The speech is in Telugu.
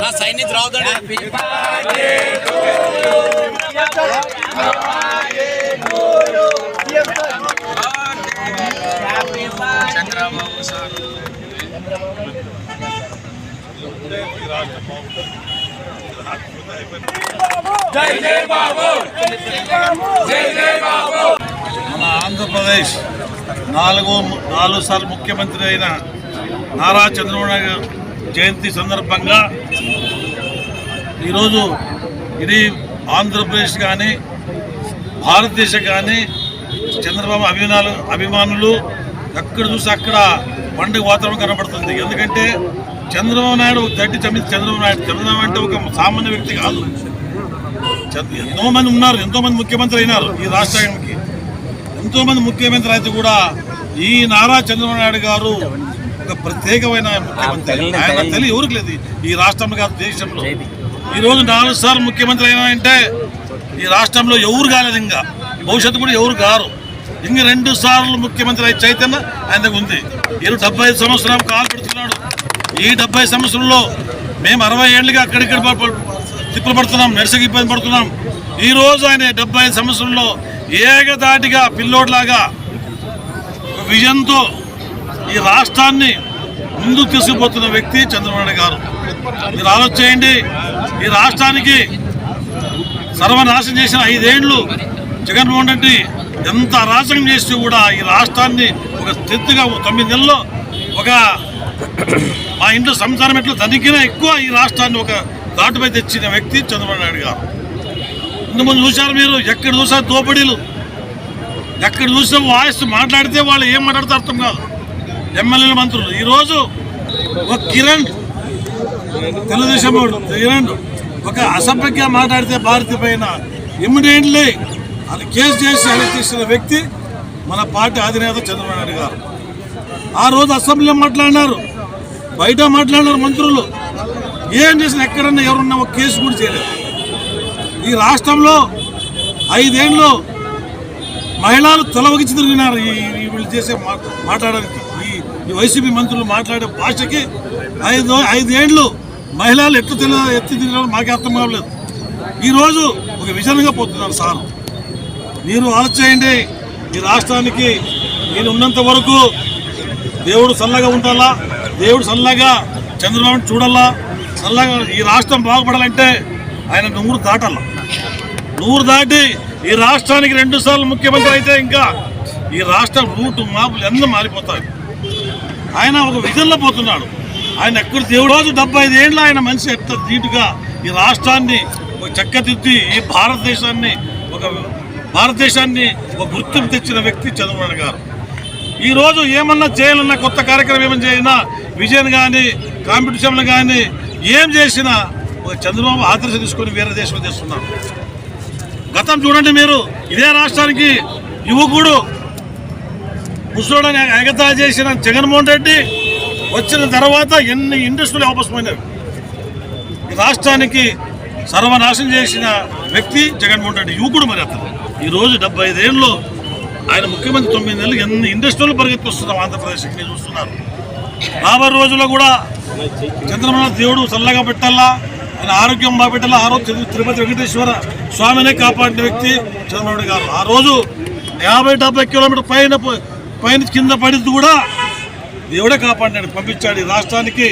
Tá saindo e droga, lá, Andro Palestra. నాలుగో నాలుగు సార్లు ముఖ్యమంత్రి అయిన నారా చంద్రబాబు నాయుడు జయంతి సందర్భంగా ఈరోజు ఇది ఆంధ్రప్రదేశ్ కానీ భారతదేశం కానీ చంద్రబాబు అభిమానులు అభిమానులు ఎక్కడ చూసి అక్కడ పండుగ వాతావరణం కనబడుతుంది. ఎందుకంటే చంద్రబాబు నాయుడు గట్టి చమ్మి చంద్రబాబు నాయుడు. చంద్రబాబు అంటే ఒక సామాన్య వ్యక్తి కాదు. చంద్ర- ఉన్నారు ఎంతోమంది ముఖ్యమంత్రి అయినారు ఈ రాష్ట్రానికి. ఎంతో మంది ముఖ్యమంత్రి అయితే కూడా ఈ నారా చంద్రబాబు నాయుడు గారు ఒక ప్రత్యేకమైన ముఖ్యమంత్రి. ఆయన తెలియ ఎవరికి లేదు. ఈ రాష్ట్రంలో కాదు దేశంలో. ఈ రోజు నాలుగు సార్లు ముఖ్యమంత్రి అయినా అంటే ఈ రాష్ట్రంలో ఎవరు కాలేదు ఇంకా. భవిష్యత్తు కూడా ఎవరు కారు. ఇంక రెండు సార్లు ముఖ్యమంత్రి అయ్యే చైతన్య ఆయనకు ఉంది. ఈరోజు డెబ్బై ఐదు సంవత్సరాలు కాలు పెడుతున్నాడు. ఈ డెబ్బై సంవత్సరంలో మేము అరవై ఏళ్ళుగా అక్కడిక్కడ తిప్పలు పడుతున్నాం నడిసకి ఇబ్బంది పడుతున్నాం. ఈ రోజు ఆయన డెబ్బై ఐదు సంవత్సరంలో ఏకదాటిగా పిల్లోడ్లాగా విజన్తో ఈ రాష్ట్రాన్ని ముందుకు తీసుకుపోతున్న వ్యక్తి చంద్రబాబు గారు. మీరు ఆలోచించండి ఈ రాష్ట్రానికి సర్వనాశనం చేసిన ఐదేళ్ళు జగన్మోహన్ రెడ్డి ఎంత అరాచకం చేస్తూ కూడా ఈ రాష్ట్రాన్ని ఒక స్థితిగా తొమ్మిది నెలల్లో ఒక మా ఇంట్లో సంసారం ఎట్లా తనిఖీన ఎక్కువ ఈ రాష్ట్రాన్ని ఒక దాటుపై తెచ్చిన వ్యక్తి చంద్రబాబు నాయుడు గారు. ఇంతకుముందు చూశారు మీరు? ఎక్కడ చూసారు దోపిడీలు? ఎక్కడ చూసినా వాయిస్ మాట్లాడితే వాళ్ళు ఏం మాట్లాడితే అర్థం కాదు. ఎమ్మెల్యేల మంత్రులు. ఈరోజు ఒక కిరణ్ తెలుగుదేశం కిరణ్ ఒక అసభ్యంగా మాట్లాడితే భారతి పైన ఇమ్మీడియట్లీ అది కేసు చేసి అరెస్ట్ చేసిన వ్యక్తి మన పార్టీ అధినేత చంద్రబాబు నాయుడు గారు. ఆ రోజు అసెంబ్లీలో మాట్లాడినారు. బయట మాట్లాడినారు మంత్రులు. ఏం చేసిన ఎక్కడన్నా ఎవరున్నా ఒక కేసు కూడా చేయలేదు. ఈ రాష్ట్రంలో ఐదేళ్ళు మహిళలు తొలవగించి తిరిగినారు ఈ వీళ్ళు చేసే మాట్లాడడానికి. ఈ వైసీపీ మంత్రులు మాట్లాడే భాషకి ఐదు ఐదేండ్లు మహిళలు ఎట్లా తెలి ఎత్తి తిరిగినారో మాకే అర్థం కావలేదు ఈరోజు ఒక విజన్గా పోతున్నారు సార్. మీరు ఆలోచేయండి ఈ రాష్ట్రానికి నేను ఉన్నంత వరకు దేవుడు చల్లగా ఉండాలా? దేవుడు చల్లగా చంద్రబాబు చూడాలా? చల్లగా ఈ రాష్ట్రం బాగుపడాలంటే ఆయన నూరు దాటాలా నూరు దాటి ఈ రాష్ట్రానికి రెండు సార్లు ముఖ్యమంత్రి అయితే ఇంకా ఈ రాష్ట్రం రూటు మాపులు ఎంత మారిపోతాయి. ఆయన ఒక విజన్లో పోతున్నాడు. ఆయన ఎక్కడ దేవుడు రోజు డెబ్బై ఐదు ఆయన మనిషి ఎంత నీటుగా ఈ రాష్ట్రాన్ని ఒక చక్కదిద్ది ఈ భారతదేశాన్ని ఒక భారతదేశాన్ని ఒక గుర్తింపు తెచ్చిన వ్యక్తి చంద్రబాబు గారు. ఈరోజు ఏమన్నా చేయాలన్నా కొత్త కార్యక్రమం ఏమైనా చేయినా విజయన్ కానీ కాంపిటీషన్లు కానీ ఏం చేసినా ఒక చంద్రబాబు ఆదర్శ తీసుకొని వేరే దేశం చేస్తున్నాడు గతం చూడండి మీరు. ఇదే రాష్ట్రానికి యువకుడు ముసలోడని ఎగతా చేసిన జగన్మోహన్ రెడ్డి వచ్చిన తర్వాత ఎన్ని ఇండస్ట్రీలు అవపసమైనవి ఈ రాష్ట్రానికి సర్వనాశనం చేసిన వ్యక్తి జగన్మోహన్ రెడ్డి. యువకుడు మరి అతను. ఈరోజు డెబ్బై ఐదేళ్ళు ఆయన ముఖ్యమంత్రి తొమ్మిది నెలలు ఎన్ని ఇండస్ట్రీలు పరిగెత్తుకొస్తున్నాం ఆంధ్రప్రదేశ్కి? చూస్తున్నారు. రాబోయే రోజుల్లో కూడా చంద్రబాబు దేవుడు చల్లగా పెట్టాలా? ఆయన ఆరోగ్యం మా ఆ రోజు తిరుపతి వెంకటేశ్వర స్వామినే కాపాడిన వ్యక్తి చంద్రబాబు గారు. ఆ రోజు యాభై డెబ్బై కిలోమీటర్ పైన పైన కింద పడింది కూడా దేవుడే కాపాడినాడు పంపించాడు ఈ రాష్ట్రానికి.